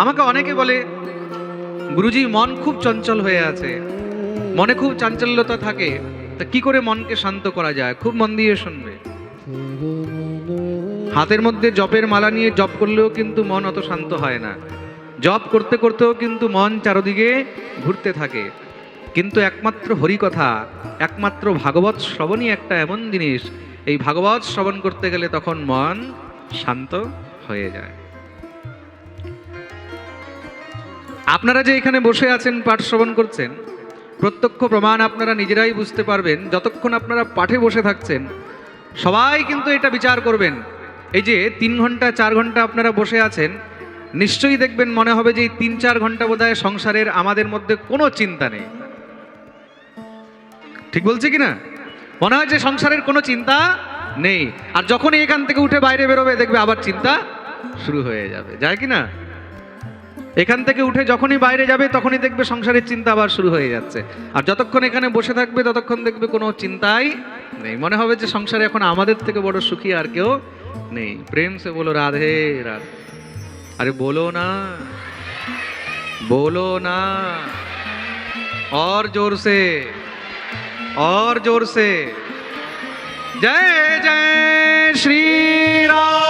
আমাকে অনেকে বলে, গুরুজি, মন খুব চঞ্চল হয়ে আছে। মনে খুব চাঞ্চল্যতা থাকে। তা কি করে মনকে শান্ত করা যায়? খুব মন দিয়ে শুনবে। হাতের মধ্যে জপের মালা নিয়ে জপ করলেও কিন্তু মন অত শান্ত হয় না। জপ করতে করতেও কিন্তু মন চারদিকে ঘুরতে থাকে। কিন্তু একমাত্র হরিকথা, একমাত্র ভাগবত শ্রবণই একটা এমন জিনিস, এই ভাগবত শ্রবণ করতে গেলে তখন মন শান্ত হয়ে যায়। আপনারা যে এখানে বসে আছেন, পাঠ শ্রবণ করছেন, প্রত্যক্ষ প্রমাণ আপনারা নিজেরাই বুঝতে পারবেন। যতক্ষণ আপনারা পাঠে বসে থাকছেন, সবাই কিন্তু এটা বিচার করবেন। এই যে তিন ঘণ্টা, চার ঘণ্টা আপনারা বসে আছেন, নিশ্চয়ই দেখবেন মনে হবে যে এই তিন, চার ঘণ্টা বোধহয় সংসারের আমাদের মধ্যে কোনো চিন্তা নেই। ঠিক বলছি কি না? মনে হয় যে সংসারের কোনো চিন্তা নেই। আর যখনই এখান থেকে উঠে বাইরে বেরোবে, দেখবে আবার চিন্তা শুরু হয়ে যাবে। যায় কি না? এখান থেকে উঠে যখনই বাইরে যাবে তখনই দেখবে সংসারের চিন্তা আবার শুরু হয়ে যাচ্ছে আর যতক্ষণ এখানে বসে থাকবে ততক্ষণ দেখবে কোনো চিন্তাই নেই মনে হবে যে সংসারে এখন আমাদের থেকে বড় সুখী আর কেউ নেই প্রেম সে বলো রাধে রাধে আরে বলো না बोलो ना और जोर से और जोर से जय जय श्री राधे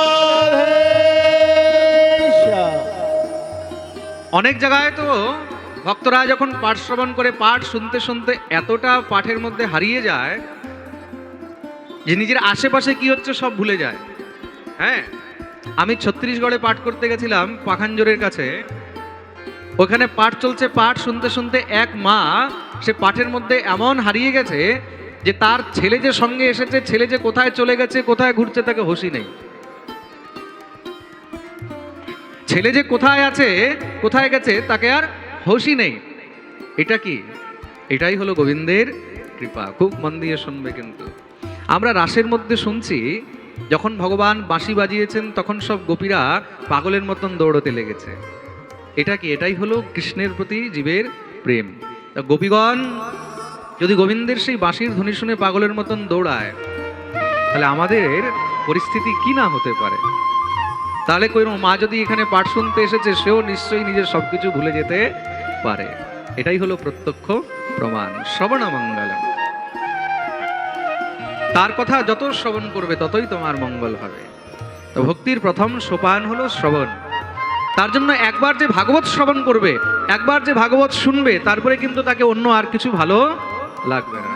অনেক জায়গায় তো ভক্তরা যখন পাঠ শ্রবণ করে, পাঠ শুনতে শুনতে এতটা পাঠের মধ্যে হারিয়ে যায় যে নিজের আশেপাশে কি হচ্ছে সব ভুলে যায়। হ্যাঁ আমি ছত্তিশগড়ে পাঠ করতে গেছিলাম পাখানজোরের কাছে। ওখানে পাঠ চলছে, পাঠ শুনতে শুনতে এক মা সে পাঠের মধ্যে এমন হারিয়ে গেছে যে তার ছেলে যে সঙ্গে এসেছে, ছেলে যে কোথায় চলে গেছে, কোথায় ঘুরছে তাকে হুঁশি নেই। ছেলে যে কোথায় আছে, কোথায় গেছে, তাকে আর হুঁশি নেই। এটা কি? এটাই হলো গোবিন্দের কৃপা। খুব মন দিয়ে শুনবে কিন্তু। আমরা রাসের মধ্যে শুনছি, যখন ভগবান বাঁশি বাজিয়েছেন, তখন সব গোপীরা পাগলের মতন দৌড়তে লেগেছে। এটা কি? এটাই হলো কৃষ্ণের প্রতি জীবের প্রেম। গোপীগণ, যদি গোবিন্দের সেই বাঁশির ধ্বনি শুনে পাগলের মতন দৌড়ায়, তাহলে আমাদের পরিস্থিতি কি না হতে পারে? তাহলে কোনো মা যদি এখানে পাঠ শুনতে এসেছে, সেও নিশ্চয়ই নিজের সবকিছু ভুলে যেতে পারে। এটাই হলো প্রত্যক্ষ প্রমাণ শ্রবণ মঙ্গলম তার কথা যত শ্রবণ করবে, ততই তোমার মঙ্গল হবে। তো ভক্তির প্রথম সোপান হলো শ্রবণ। তার জন্য একবার যে ভাগবত শ্রবণ করবে, একবার যে ভাগবত শুনবে, তারপরে কিন্তু তাকে অন্য আর কিছু ভালো লাগবে না।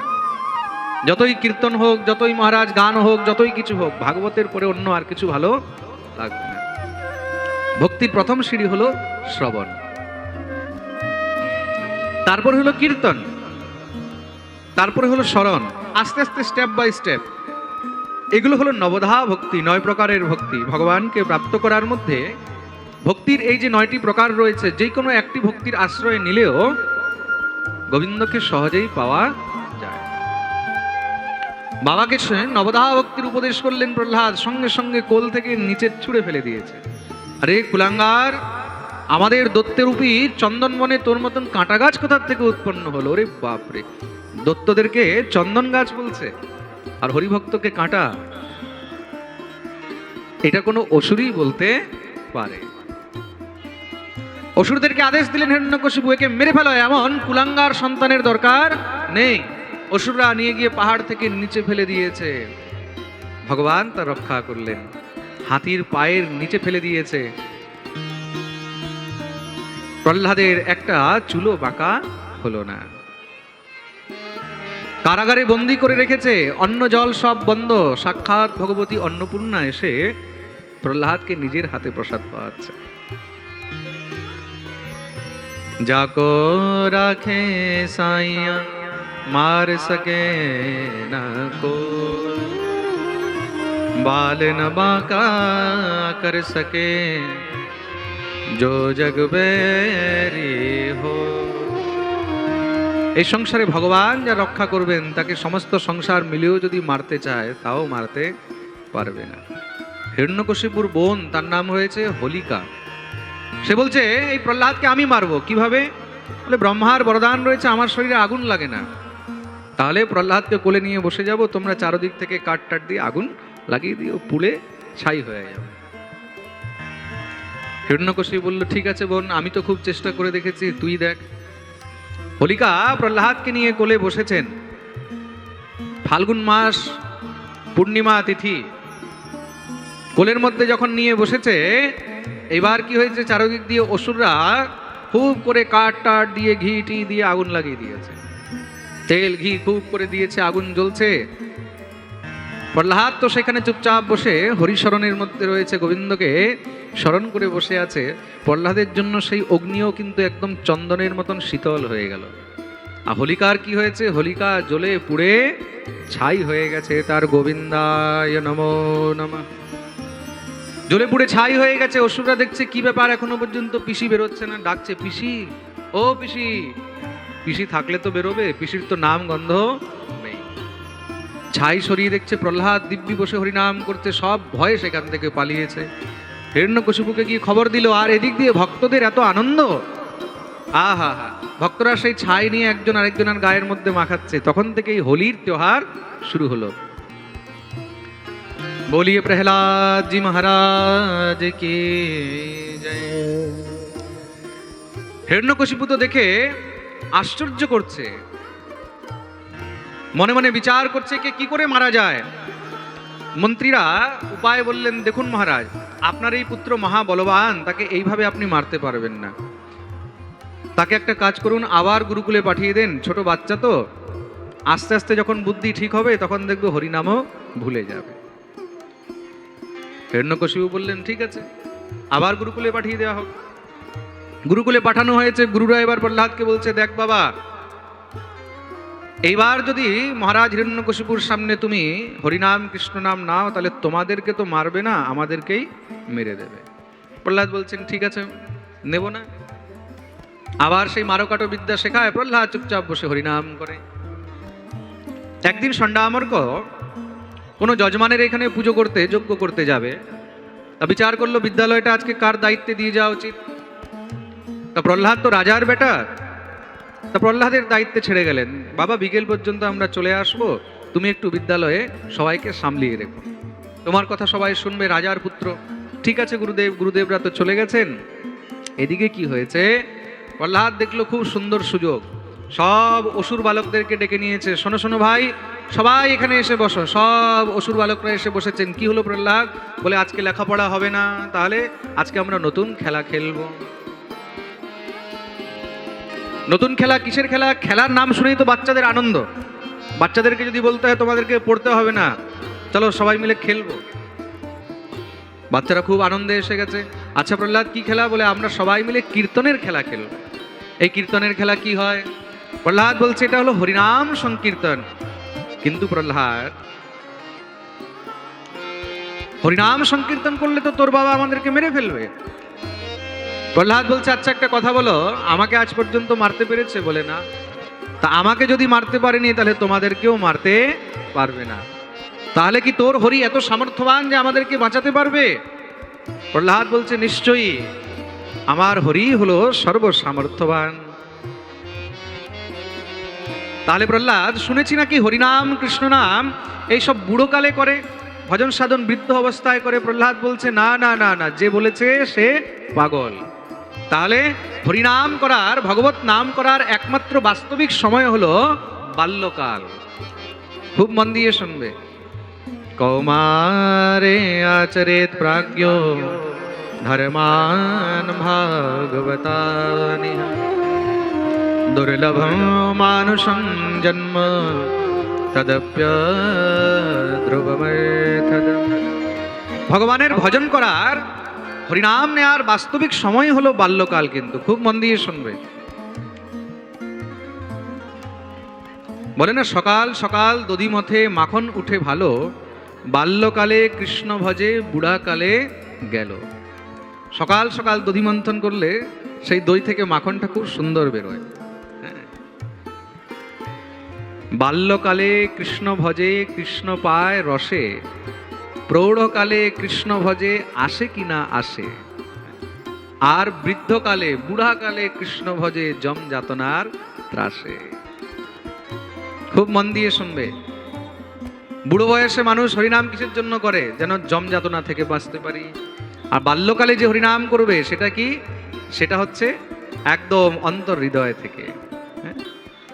যতই কীর্তন হোক, যতই মহারাজ গান হোক, যতই কিছু হোক, ভাগবতের পরে অন্য আর কিছু ভালো লাগবে না। ভক্তির প্রথম সিঁড়ি হলো শ্রবণ। তারপর হলো কীর্তন। তারপরে হলো স্মরণ। আস্তে আস্তে স্টেপ বাই স্টেপ এগুলো হলো নবধা ভক্তি, নয় প্রকারের ভক্তি। ভগবানকে প্রাপ্ত করার মধ্যে ভক্তির এই যে নয়টি প্রকার রয়েছে, যে কোনো একটি ভক্তির আশ্রয় নিলেও গোবিন্দকে সহজেই পাওয়া যায়। বাবাকে নবধা ভক্তির উপদেশ করলেন প্রহ্লাদ, সঙ্গে সঙ্গে কোল থেকে নিচে ছুঁড়ে ফেলে দিয়েছে। আরে কুলাঙ্গার, আমাদের দত্তেরূপী চন্দনবনে তোর মতন কাঁটা গাছ কোথার থেকে উৎপন্ন হলো? রে বাপরে। দত্তদেরকে চন্দন গাছ বলছে, আর হরিভক্তকে কাঁটা। এটা কোনো অসুরই বলতে পারে। অসুরদেরকে আদেশ দিলেন হিরণ্যকশিপু, একে মেরে ফেলো, এমন কুলাঙ্গার সন্তানের দরকার নেই। অসুররা নিয়ে গিয়ে পাহাড় থেকে নিচে ফেলে দিয়েছে। ভগবান তা রক্ষা করলেন। হাতির পায়ের নিচে ফেলে দিয়েছে। প্রহ্লাদের একটা চুলো বাঁকা হলো না। কারাগারে বন্দি করে রেখেছে, অন্ন জল সব বন্ধ। সাক্ষাৎ ভগবতী অন্নপূর্ণা এসে প্রহ্লাদকে নিজের হাতে প্রসাদ পাওয়াচ্ছে। যাকো রাখে সাইয়া, মার সকে না কো। बाल न बाका कर सके जो जग बेरी हो এই সংসারে ভগবান যা রক্ষা করবেন তাকে সমস্ত সংসার মিলেও যদি মারতে চায় তাও মারতে পারবে না হিরণ্যকশিপুর বোন তার নাম হয়েছে হোলিকা সে বলছে এই প্রহ্লাদকে আমি মারবো কিভাবে বলে ব্রহ্মার বরদান রয়েছে আমার শরীরে আগুন লাগে না তাহলে প্রহ্লাদকে কোলে নিয়ে বসে যাব তোমরা চারদিক থেকে কাঠ টাট দিয়ে আগুন লাগিয়ে দিও, পুড়ে ছাই হয়ে যাবে হিরণ্যকশি বলল, ঠিক আছে বোন, আমি তো খুব চেষ্টা করে দেখেছি, তুই দেখ। হোলিকা প্রহ্লাদকে নিয়ে কোলে বসেছেন। ফাল্গুন মাস পূর্ণিমা তিথি। কোলের মধ্যে যখন নিয়ে বসেছে, এবার কি হয়েছে, চারদিক দিয়ে অসুররা খুব করে কাঠ টাট দিয়ে, ঘি টি দিয়ে আগুন লাগিয়ে দিয়েছে। তেল, ঘি খুব করে দিয়েছে, আগুন জ্বলছে। প্রহ্লাদ, তো সেখানে চুপচাপ বসে হরিশরণের মধ্যে রয়েছে গোবিন্দকে স্মরণ করে বসে আছে। প্রহ্লাদের জন্য সেই অগ্নিও কিন্তু একদম চন্দনের মতন শীতল হয়ে গেল। আর হোলিকার কি হয়েছে? হোলিকা জ্বলে পুড়ে ছাই হয়ে গেছে তার গোবিন্দায় নমো নমঃ। জ্বলে পুড়ে ছাই হয়ে গেছে, অসুররা দেখছে কি ব্যাপার এখনও পর্যন্ত পিসি বেরোচ্ছে না, ডাকছে, পিসি, ও পিসি পিসি থাকলে তো বেরোবে, পিসির তো নাম গন্ধ ছাই সরিয়ে দেখছে প্রহ্লাদ, দিব্যি বসে হরিনাম করতে সব ভয়ে সেখান থেকে পালিয়েছে। হিরণ্যকশিপুকে গিয়ে খবর দিল, আর এদিক দিয়ে ভক্তদের এত আনন্দ? আহা, হা, ভক্তরা সেই ছাই নিয়ে একজন আরেকজনের গায়ের মধ্যে মাখাচ্ছে। তখন থেকেই হোলির ত্যোহার শুরু হলো। বলিয়ে প্রহ্লাদ জি মহারাজ, কে হিরণ্যকশিপু তো দেখে আশ্চর্য করছে। মনে মনে বিচার করছে কে কি করে মারা যায়। মন্ত্রীরা উপায় বললেন, দেখুন মহারাজ, আপনার এই পুত্র মহা বলবান তাকে এইভাবে আপনি মারতে পারবেন না। তাকে একটা কাজ করুন, আবার গুরুকুলে পাঠিয়ে দেন, ছোট বাচ্চা তো। আস্তে আস্তে যখন বুদ্ধি ঠিক হবে, তখন দেখবে হরিনামও ভুলে যাবে। হিরণ্যকশিপু বললেন, ঠিক আছে, আবার গুরুকুলে পাঠিয়ে দেওয়া হোক। গুরুকুলে পাঠানো হয়েছে, গুরুরা এবার প্রহ্লাদকে বলছে, দেখ বাবা এইবার যদি মহারাজ হিরণ্যকশিপুর সামনে তুমি হরিনাম, কৃষ্ণ নাম নাও, তাহলে তোমাদেরকে তো মারবে না, আমাদেরকেই মেরে দেবে। প্রহ্লাদ বলছেন, ঠিক আছে, নেব না। আবার সেই মারকাটো বিদ্যা শেখায়, প্রহ্লাদ, চুপচাপ বসে হরিনাম করে। একদিন সন্ডামর্ক কোনো যজমানের এখানে পুজো করতে, যজ্ঞ করতে যাবে। তা বিচার করল বিদ্যালয়টা আজকে কার দায়িত্বে দিয়ে যাওয়া উচিত? তা প্রহ্লাদ তো রাজার বেটা তা প্রহ্লাদের দায়িত্বে ছেড়ে গেলেন। বাবা, বিকেল পর্যন্ত আমরা চলে আসব। তুমি একটু বিদ্যালয়ে সবাইকে সামলিয়ে রেখো। তোমার কথা সবাই শুনবে, রাজার পুত্র। ঠিক আছে, গুরুদেব, গুরুদেবরা তো চলে গেছেন। এদিকে কি হয়েছে? প্রহ্লাদ দেখল খুব সুন্দর সুযোগ। সব অসুর বালকদেরকে ডেকে নিয়েছে। শোনো শোনো ভাই, সবাই এখানে এসে বসো। সব অসুর বালকরা এসে বসেছেন। কি হলো প্রহ্লাদ? বলে, আজকে লেখাপড়া হবে না। তাহলে আজকে আমরা নতুন খেলা খেলব। নতুন খেলা, কিসের খেলা? খেলার নাম শুনেই তো বাচ্চাদের আনন্দ। বাচ্চাদেরকে যদি বলতে হয়, তোমাদেরকে পড়তে হবে না। চলো সবাই মিলে খেলব। বাচ্চারা খুব আনন্দে এসে গেছে। আচ্ছা প্রহ্লাদ, কি খেলা? বলে আমরা সবাই মিলে কীর্তনের খেলা খেলব। এই কীর্তনের খেলা কি হয়? প্রহ্লাদ বলছে, এটা হলো হরিনাম সংকীর্তন। কিন্তু প্রহ্লাদ, হরিনাম সংকীর্তন করলে তো তোর বাবা আমাদেরকে মেরে ফেলবে। প্রহ্লাদ বলছে আচ্ছা একটা কথা বলো, আমাকে আজ পর্যন্ত মারতে পেরেছে বলে না। তা আমাকে যদি মারতে পারেনি, তাহলে তোমাদেরকেও মারতে পারবে না। তাহলে কি তোর হরি এত সামর্থ্যবান যে আমাদেরকে বাঁচাতে পারবে? প্রহ্লাদ বলছে, নিশ্চয়ই। আমার হরি হলো সর্বসামর্থ্যবান। তাহলে প্রহ্লাদ, শুনেছি নাকি হরিনাম কৃষ্ণ নাম এইসব বুড়োকালে করে, ভজন সাধন বৃদ্ধ অবস্থায় করে? প্রহ্লাদ বলছে, না না না না, যে বলেছে সে পাগল। তাহলে হরিনাম করার, ভগবত নাম করার একমাত্র বাস্তবিক সময় হলো বাল্যকাল। খুব মন দিয়ে শুনবে। কৌমারে আচরেত প্রাজ্ঞ, ধর্মান ভাগবতানি। দুর্লভ মানুষং জন্ম, তদপ্য ভগবানের ভজন করার হরিনাম নেয়ার বাস্তবিক সময় হলো বাল্যকাল কিন্তু। খুব মন দিয়ে শুনবে। বলে না, সকাল সকাল দধিমথে মাখন উঠে ভালো, বাল্যকালে কৃষ্ণ ভজে বুড়াকালে গেল। সকাল সকাল দধি মন্থন করলে সেই দই থেকে মাখনটা খুব সুন্দর বেরোয়। হ্যাঁ। বাল্যকালে কৃষ্ণ ভজে কৃষ্ণ পায় রসে প্রৌঢ়কালে কৃষ্ণ ভজে আসে কি না আসে? আর বৃদ্ধকালে, বুড়াকালে কৃষ্ণ ভজে জম যাতনার ত্রাসে। খুব মন দিয়ে শুনবে। বুড়ো বয়সে মানুষ হরিনাম কিসের জন্য করে? যেন জম যাতনা থেকে বাঁচতে পারি। আর বাল্যকালে যে হরিনাম করবে, সেটা কি? সেটা হচ্ছে একদম অন্তর হৃদয় থেকে। হ্যাঁ?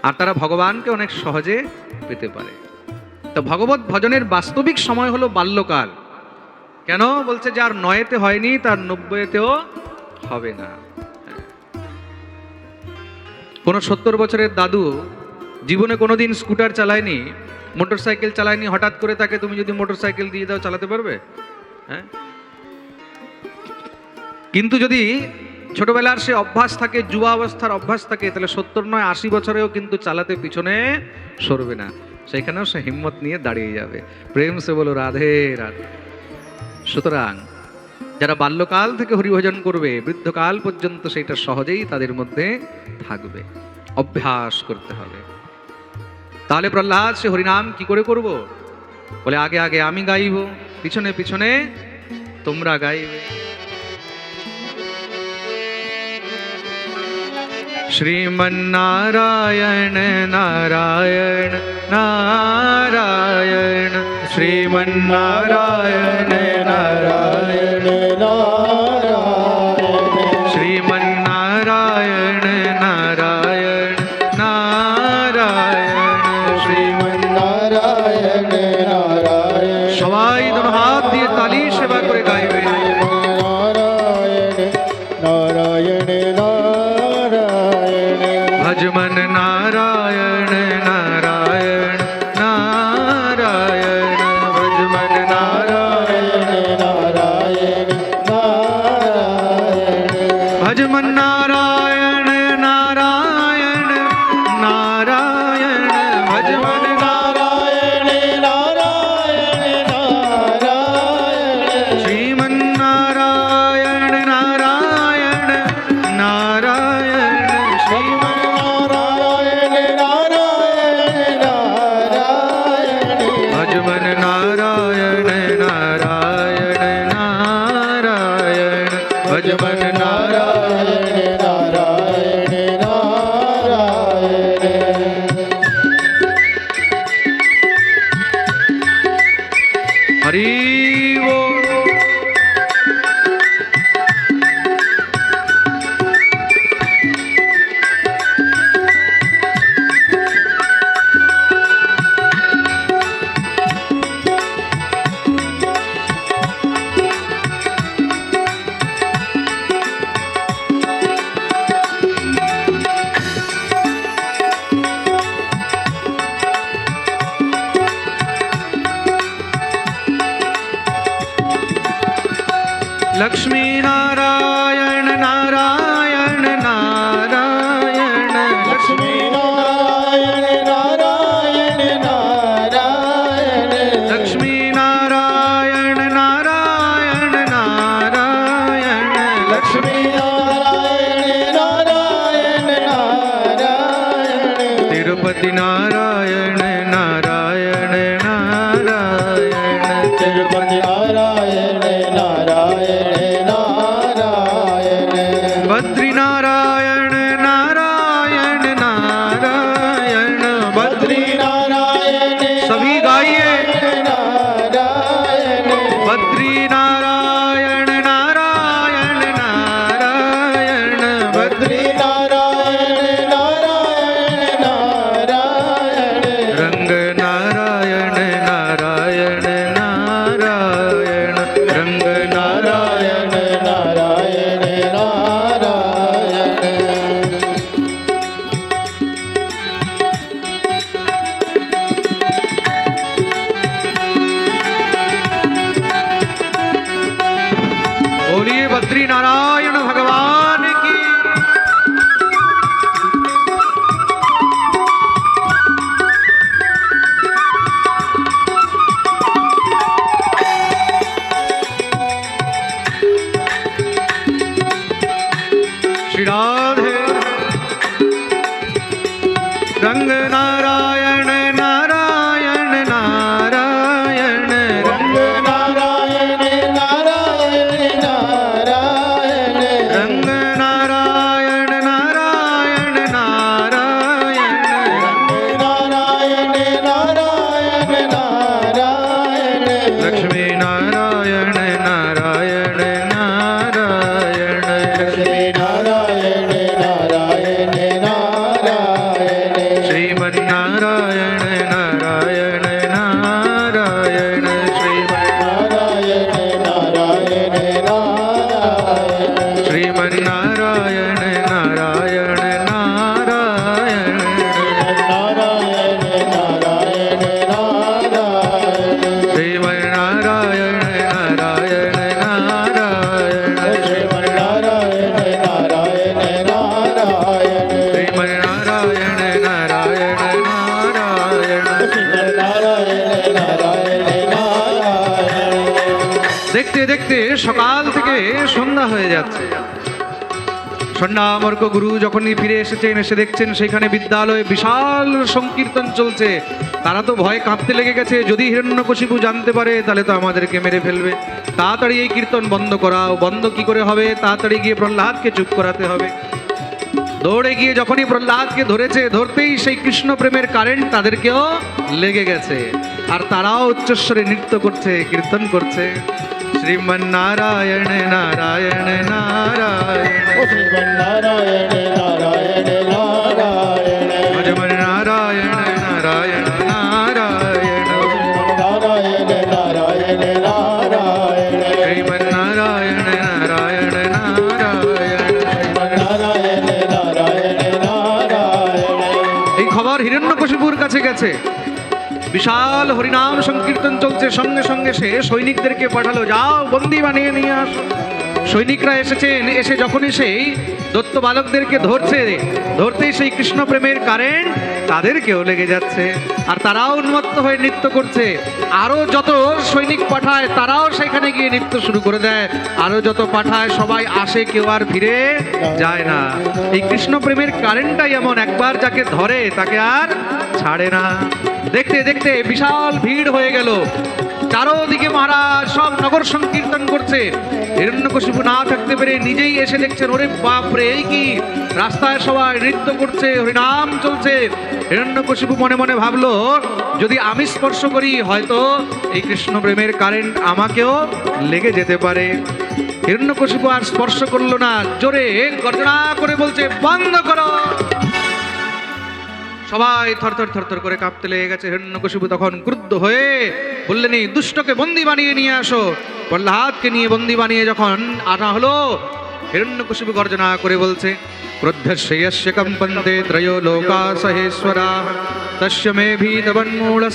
আর তারা ভগবানকে অনেক সহজে পেতে পারে। তো ভগবত ভজনের বাস্তবিক সময় হলো বাল্যকাল। কেন? বলছে যার নয়েতে হয়নি, তার নব্বইতেও হবে না। কোনো সত্তর বছরের দাদু জীবনে কোনোদিন স্কুটার চালায়নি মোটর সাইকেল চালায়নি, হঠাৎ করে তাকে তুমি যদি মোটর সাইকেল দিয়ে দাও, চালাতে পারবে? হ্যাঁ? কিন্তু যদি ছোটবেলার সে অভ্যাস থাকে যুবা অবস্থার অভ্যাস থাকে, তাহলে সত্তর নয় আশি বছরেও কিন্তু চালাতে পিছনে সরবে না। সেখানেও সে হিম্মত নিয়ে দাঁড়িয়ে যাবে প্রেম সে বলো রাধে রাধে সুতরাং যারা বাল্যকাল থেকে হরিভজন করবে বৃদ্ধকাল পর্যন্ত সেটা সহজেই তাদের মধ্যে থাকবে অভ্যাস করতে হবে তাহলে প্রহ্লাদ সে হরিনাম কি করে করব বলে আগে আগে আমি গাইব পিছনে পিছনে তোমরা গাইবে श्रीमन्नारायण नारायण नारायण श्रीमन्नारायण नारायण সন্ধ্যামর্ক গুরু যখনই ফিরে এসেছেন, এসে দেখছেন সেখানে বিদ্যালয়ে বিশাল সংকীর্তন চলছে। তারা তো ভয় কাঁপতে লেগে গেছে, যদি হিরণ্যকশিপু জানতে পারে, তাহলে তো আমাদেরকে মেরে ফেলবে। তাড়াতাড়ি এই কীর্তন বন্ধ করাও, বন্ধ কি করে হবে? তাড়াতাড়ি গিয়ে প্রহ্লাদকে চুপ করাতে হবে। দৌড়ে গিয়ে যখনই প্রহ্লাদকে ধরেছে, ধরতেই সেই কৃষ্ণ প্রেমের কারেন্ট তাদেরকেও লেগে গেছে। আর তারাও উচ্চস্বরে নৃত্য করছে, কীর্তন করছে। শ্রীমন্নারায়ণ নারায়ণ নারায়ণ ও শ্রীমন্নারায়ণ নারায়ণ নারায়ণ ভজমন নারায়ণ নারায়ণ নারায়ণ শ্রীমন্নারায়ণ নারায়ণ নারায়ণ শ্রীমন্নারায়ণ নারায়ণ নারায়ণ শ্রীমন্নারায়ণ নারায়ণ নারায়ণ এই খবর হিরণ্যকশিপুর কাছে গেছে। বিশাল হরিনাম সংকীর্তন চলছে। সঙ্গে সঙ্গে সে সৈনিকদেরকে পাঠালো যাও বন্দি বানিয়ে নিয়ে আসো। সৈনিকরা এসেছেন, এসে যখনই সেই দত্ত বালকদেরকে ধরছে, ধরতেই সেই কৃষ্ণ প্রেমের কারেন্ট তাদেরকেও লেগে যাচ্ছে। আর তারাও উন্মত্ত হয়ে নৃত্য করছে। আরও যত সৈনিক পাঠায়, তারাও সেখানে গিয়ে নৃত্য শুরু করে দেয়। আরও যত পাঠায়, সবাই আসে, কেউ আর ফিরে যায় না। এই কৃষ্ণ প্রেমের কারেন্টটাই এমন একবার যাকে ধরে, তাকে আর ছাড়ে না। দেখতে দেখতে বিশাল ভিড় হয়ে গেল। চারোদিকে মহারাজ সব নগর সংকীর্তন করছে। হিরণ্যকশিপু না থাকতে পেরে নিজেই এসে দেখছেন, ওরে বাপরে, এই কি? রাস্তায় সবাই নৃত্য করছে, হরিনাম চলছে। হিরণ্যকশিপু মনে মনে ভাবলো, যদি আমি স্পর্শ করি, হয়তো এই কৃষ্ণ প্রেমের কারেন্ট আমাকেও লেগে যেতে পারে। হিরণ্যকশিপু আর স্পর্শ করল না, জোরে গর্জনা করে বলছে, বন্ধ করো! সবাই থরথর থরথর করে কাঁপতে লেগে গেছে হিরণ্যকশিপু তখন ক্রুদ্ধ হয়ে বললেন, এই দুষ্টকে বন্দি বানিয়ে নিয়ে আসো। প্রহ্লাদকে নিয়ে বন্দি বানিয়ে যখন আনা হলো, হিরণ্যকশিপু গর্জনা করে বলছে ক্রুদ্ধস্য যস্য কম্পন্তে ত্রয়ো তস্য মে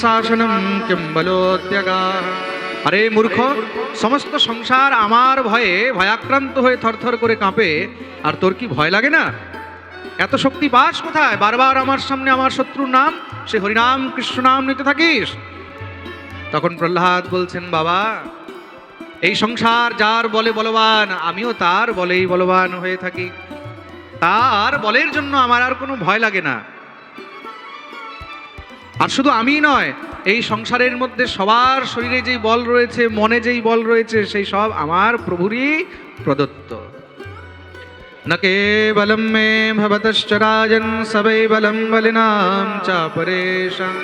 শাসনম কিম বলোত্যগা। আরে মূর্খ, সমস্ত সংসার আমার ভয়ে ভয়াক্রান্ত হয়ে থরথর করে কাঁপে, আর তোর কি ভয় লাগে না? এত শক্তি পাস কোথায়? বারবার আমার সামনে আমার শত্রুর নাম, সে হরিনাম, কৃষ্ণ নাম নিতে থাকিস? তখন প্রহ্লাদ বলছেন, বাবা, এই সংসার যার বলে বলবান, আমিও তার বলেই বলবান হয়ে থাকি। তার বলের জন্য আমার আর কোনো ভয় লাগে না। আর শুধু আমি নয়, এই সংসারের মধ্যে সবার শরীরে যেই বল রয়েছে, মনে যেই বল রয়েছে, সেই সব আমার প্রভুরই প্রদত্ত। न केवलं मे भवतश्च राजन् सवै बलं बलिनां चापरेषां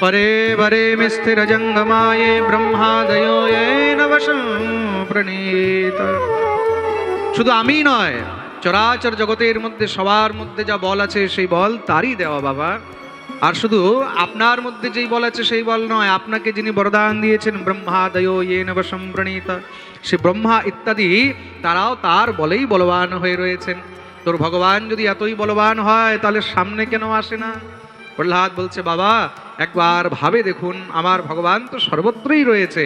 परे वरे मे स्थिरजङ्गमाये ब्रह्मादयो येन वशं প্রণীত শুধু আমি নয় চরাচর জগতের মধ্যে সবার মধ্যে যা বল আছে সেই বল তারই দেওয়া বাবা আর শুধু আপনার মধ্যে যেই বল আছে সেই বল নয়, আপনাকে যিনি বরদান দিয়েছেন ব্রহ্মাদয় ইয়েন বশম প্রণীত সে ব্রহ্মা ইত্যাদি, তারাও তার বলেই বলবান হয়ে রয়েছেন। তোর ভগবান যদি এতই বলবান হয়, তাহলে সামনে কেন আসে না? প্রহ্লাদ বলছে, বাবা, একবার ভাবে দেখুন, আমার ভগবান তো সর্বত্রই রয়েছে।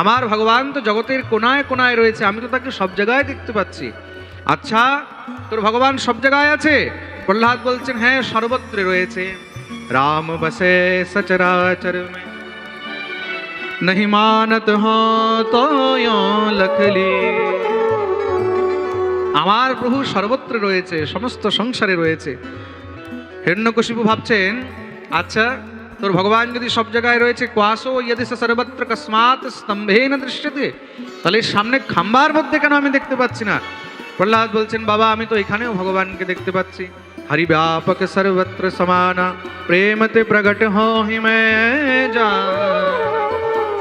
আমার ভগবান তো জগতের কোনায় কোনায় রয়েছে, আমি তো তাকে সব জায়গায় দেখতে পাচ্ছি। আচ্ছা তোর ভগবান সব জায়গায় আছে? প্রহ্লাদ বলছেন হ্যাঁ সর্বত্র রয়েছে। রাম বসে সচরাচর মে नहीं मानत हो तो यो लखली আমার প্রভু সর্বত্র রয়েছে সমস্ত সংসারে রয়েছে হিরণ্যকশিপু ভাবছেন আচ্ছা তোর ভগবান যদি সব জায়গায় রয়েছে কোয়াসো ইয়দি সে সর্বত্র কসমাত স্তম্ভে না দৃশ্যতে তাহলে এর সামনে খাম্বার মধ্যে কেন আমি দেখতে পাচ্ছি না প্রহ্লাদ বলছেন বাবা আমি তো এখানেও ভগবানকে দেখতে পাচ্ছি হরি ব্যাপক সর্বত্র সমানা প্রেমতে প্রগট হো হিমে যা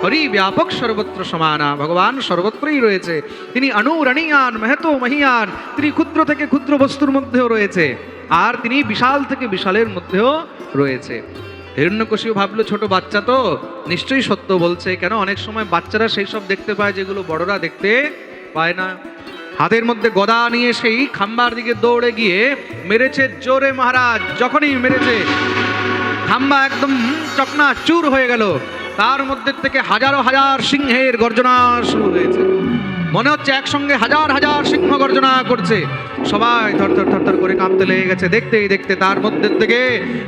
হরি ব্যাপক সর্বত্র সমানা ভগবান সর্বত্রই রয়েছে। তিনি অনুরণীয়ান মেহতো মহিয়ান তিনি ক্ষুদ্র থেকে ক্ষুদ্র বস্তুর মধ্যেও রয়েছে। আর তিনি বিশাল থেকে বিশালের মধ্যেও রয়েছে। হিরণ্যকশিও ভাবলো, ছোট বাচ্চা তো, নিশ্চয়ই সত্য বলছে। কেন? অনেক সময় বাচ্চারা সেই সব দেখতে পায়, যেগুলো বড়রা দেখতে পায় না। হাতের মধ্যে গদা নিয়ে সেই খাম্বার দিকে দৌড়ে গিয়ে মেরেছে জোরে মহারাজ, যখনই মেরেছে, খাম্বা একদম চকনা চুর হয়ে গেল। তার মধ্যে থেকে হাজারো হাজার সিংহের গর্জনা শুরু হয়েছে। মনে হচ্ছে একসঙ্গে হাজার হাজার সিংহ গর্জনা করছে। সবাই থর থর থর থর করে কাঁপতে লেগে গেছে। দেখতেই দেখতে তার মধ্যে থেকে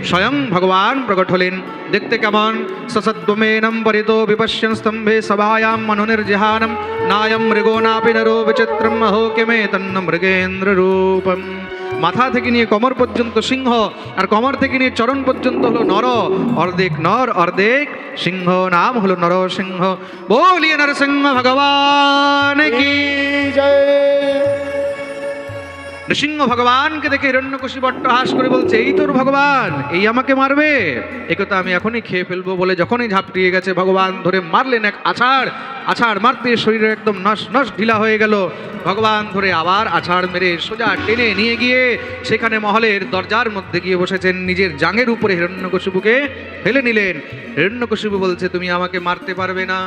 স্বয়ং ভগবান প্রকট হলেন। দেখতে কেমন? সসদ্বমেনম পরিতো বিপশ্যন স্তম্ভে সভায়াম মনুনির্জিহানম। নায়ম মৃগো নাপি নরো বিচিত্রম অহো কেমে তন্ন মৃগেন্দ্র রূপম মাথা থেকে নিয়ে কমর পর্যন্ত সিংহ, আর কমর থেকে নিয়ে চরণ পর্যন্ত হলো নর। অর্ধেক নর, অর্ধেক সিংহ, নাম হলো নরসিংহ বলিয়ে নরসিংহ ভগবান কি জয়। নৃসিংহ ভগবানকে দেখে হিরণ্যকশি বট্ট হাস করে বলছে, এই তোর ভগবান, এই আমাকে মারবে? একথা আমি এখনই খেয়ে ফেলব বলে যখনই ঝাপটিয়ে গেছে ভগবান, ধরে মারলেন এক আছাড় আছাড় মারতে শরীরে একদম নস নস ঢিলা হয়ে গেল। ভগবান ধরে আবার আছাড় মেরে সোজা টেনে নিয়ে গিয়ে সেখানে মহলের দরজার মধ্যে গিয়ে বসেছেন, নিজের জাঙের উপরে হিরণ্যকশিপুকে ফেলে নিলেন। হিরণ্যকশিপু বলছে, তুমি আমাকে মারতে পারবে না।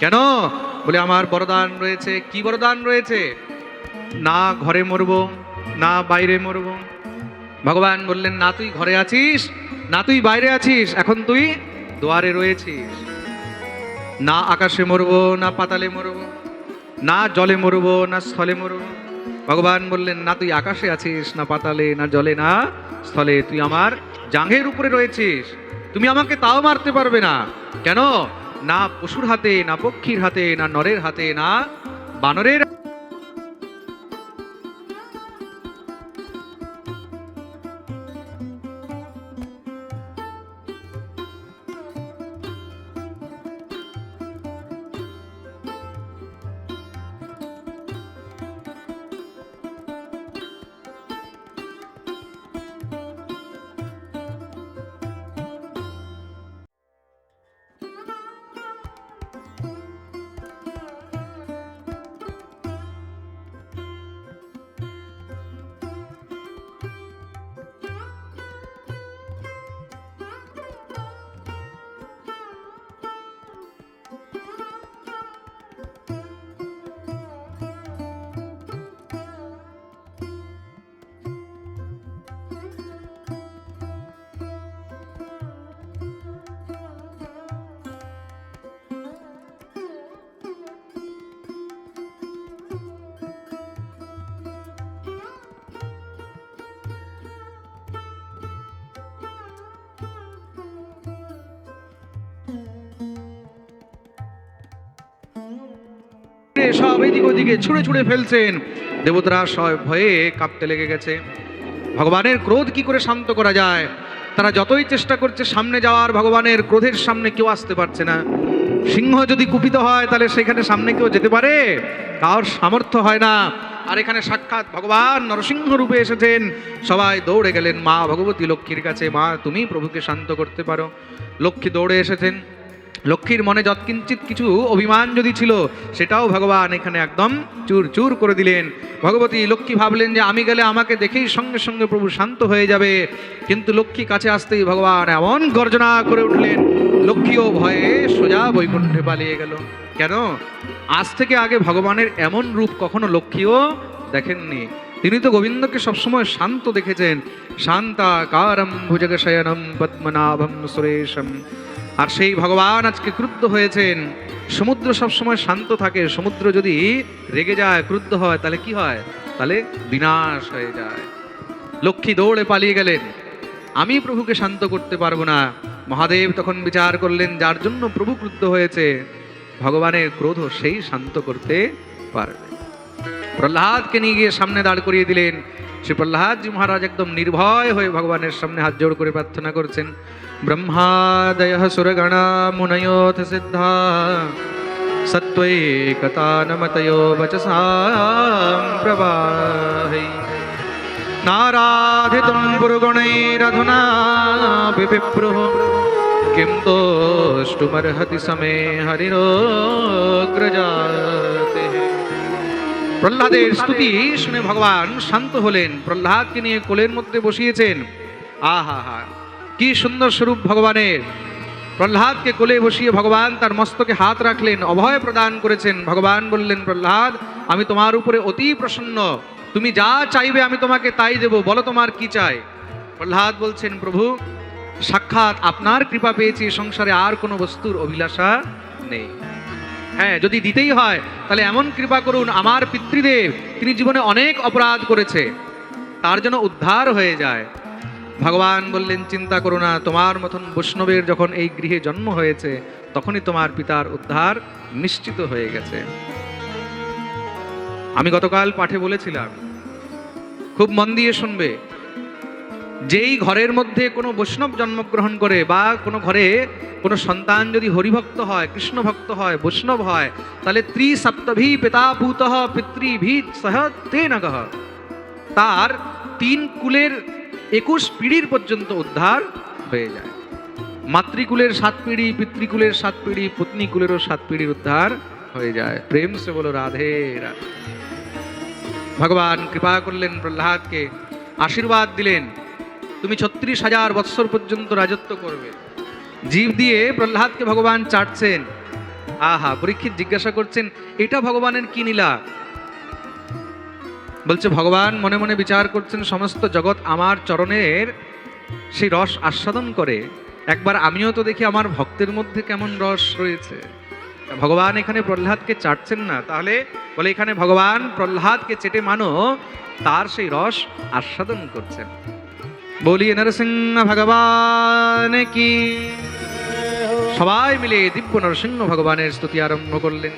কেন? বলে, আমার বরদান রয়েছে। কি বরদান রয়েছে? না, ঘরে মরবো। না বাইরে মরবো। ভগবান বললেন, না তুই ঘরে আছিস? না তুই বাইরে আছিস? এখন তুই দুয়ারে রয়েছিস। না আকাশে মরবো, না পাতালে মরবো, না জলে মরবো, না স্থলে মরবো। ভগবান বললেন, না তুই আকাশে আছিস, না পাতালে, না জলে, না স্থলে, তুই আমার জাঙ্ঘের উপরে রয়েছিস। তুমি আমাকে তাও মারতে পারবে না। কেন? না পশুর হাতে, না পক্ষীর হাতে, না নরের হাতে, না বানরের সব এদিক ওদিকে ছুঁড়ে ছুঁড়ে ফেলছেন। দেবতারা সব ভয়ে কাঁপতে লেগে গেছে। ভগবানের ক্রোধ কি করে শান্ত করা যায়? তারা যতই চেষ্টা করছে সামনে যাওয়ার, ভগবানের ক্রোধের সামনে কেউ আসতে পারছে না। সিংহ যদি কুপিত হয়, তাহলে সেখানে সামনে কেউ যেতে পারে? কার সামর্থ্য হয় না। আর এখানে সাক্ষাৎ ভগবান নরসিংহ রূপে এসেছেন। সবাই দৌড়ে গেলেন মা ভগবতী লক্ষ্মীর কাছে। মা, তুমি প্রভুকে শান্ত করতে পারো। লক্ষ্মী দৌড়ে এসেছেন। লক্ষ্মীর মনে যৎকিঞ্চিত কিছু অভিমান যদি ছিল, সেটাও ভগবান এখানে একদম চুর চুর করে দিলেন। ভগবতী লক্ষ্মী ভাবলেন যে, আমি গেলে আমাকে দেখেই সঙ্গে সঙ্গে প্রভু শান্ত হয়ে যাবে। কিন্তু লক্ষ্মী কাছে আসতেই ভগবান এমন গর্জনা করে উঠলেন, লক্ষ্মীও ভয়ে সোজা বৈকুণ্ঠে পালিয়ে গেল। কেন? আজ থেকে আগে ভগবানের এমন রূপ কখনো লক্ষ্মীও দেখেননি। তিনি তো গোবিন্দকে সবসময় শান্ত দেখেছেন। শান্তাকারম ভুজগশয়নম পদ্মনাভম সুরেশম। আর সেই ভগবান আজকে ক্রুদ্ধ হয়েছেন। সমুদ্র সবসময় শান্ত থাকে, সমুদ্র যদি রেগে যায়, ক্রুদ্ধ হয়, তাহলে কি হয়? তাহলে বিনাশ হয়ে যায়। লক্ষ্মী দৌড়ে পালিয়ে গেলেন। আমি প্রভুকে শান্ত করতে পারব না। মহাদেব তখন বিচার করলেন, যার জন্য প্রভু ক্রুদ্ধ হয়েছে। ভগবানের ক্রোধ সেই শান্ত করতে পারবে। প্রহ্লাদকে নিয়ে গিয়ে সামনে দাঁড় করিয়ে দিলেন। শ্রী প্রহ্লাদজি মহারাজ একদম নির্ভয় হয়ে ভগবানের সামনে হাত জোড় করে প্রার্থনা করছেন, ব্রহ্মাদয় সুরগণা মুনয়োথ সিদ্ধা, সত্ত্বৈকতানমতयो বচসাম প্রবাহৈ নারাধিতুম পুরগণৈরধুনা দোষ্টুমর্হতি সमे হরিরোগ্রজাতে প্রহ্লাদের স্তুতি শুনে ভগবান শান্ত হলেন। প্রহ্লাদকে নিয়ে কোলের মধ্যে বসিয়েছেন। আহা, হা, কি সুন্দর স্বরূপ ভগবানের। প্রহ্লাদকে কোলে বসিয়ে ভগবান তার মস্তকে হাত রাখলেন, অভয় প্রদান করেছেন। ভগবান বললেন, প্রহ্লাদ, আমি তোমার উপরে অতি প্রসন্ন। তুমি যা চাইবে আমি তোমাকে তাই দেব, বলো তোমার কি চাই? প্রহ্লাদ বলছেন, প্রভু, সাক্ষাৎ আপনার কৃপা পেয়েছি সংসারে আর কোনো বস্তুর অভিলাষা নেই। হ্যাঁ যদি দিতেই হয়, তাহলে এমন কৃপা করুন, আমার পিতৃদেব, তিনি জীবনে অনেক অপরাধ করেছে, তার জন্য উদ্ধার হয়ে যায়। ভগবান বললেন, চিন্তা করো না, তোমার মতন বৈষ্ণবের যখন এই গৃহে জন্ম হয়েছে, তখনই তোমার পিতার উদ্ধার নিশ্চিত হয়ে গেছে। আমি গতকাল পাঠে বলেছিলাম, খুব মন দিয়ে শুনবে যেই ঘরের মধ্যে কোনো বৈষ্ণব জন্মগ্রহণ করে বা কোনো ঘরে কোনো সন্তান যদি হরিভক্ত হয় কৃষ্ণ ভক্ত হয়, বৈষ্ণব হয়, তাহলে ত্রিসপ্তভি পিতাভূত পিতৃভি সহ তেনগহ তার তিন কুলের একুশ পিঢ়ির পর্যন্ত উদ্ধার হয়ে যায়। মাতৃকুলের সাত পিঢ়ি পিতৃকুলের সাত পিঢ়ি পত্নী কুলেরও সাত পিঢ়ির উদ্ধার হয়ে যায়। প্রেম সে বলো, রাধে রাধে। ভগবান কৃপা করলেন প্রহ্লাদকে, আশীর্বাদ দিলেন। তুমি ছত্রিশ হাজার বৎসর পর্যন্ত রাজত্ব করবে। জীব দিয়ে প্রহ্লাদকে ভগবান চাটছেন। আহা, পরীক্ষিত জিজ্ঞাসা করছেন, এটা ভগবানের কি নীলা বলছে, ভগবান মনে মনে বিচার করছেন, সমস্ত জগৎ আমার চরণের সেই রস আস্বাদন করে। একবার আমিও তো দেখি আমার ভক্তের মধ্যে কেমন রস রয়েছে। ভগবান এখানে প্রহ্লাদকে চাটছেন না। তাহলে বলে, এখানে ভগবান প্রহ্লাদকে চেটে মানো, তার সেই রস আস্বাদন করছেন। বলিয়ে নরসিংহ ভগবান কি? সবাই মিলে দিব্য নরসিংহ ভগবানের স্তুতি আরম্ভ করলেন।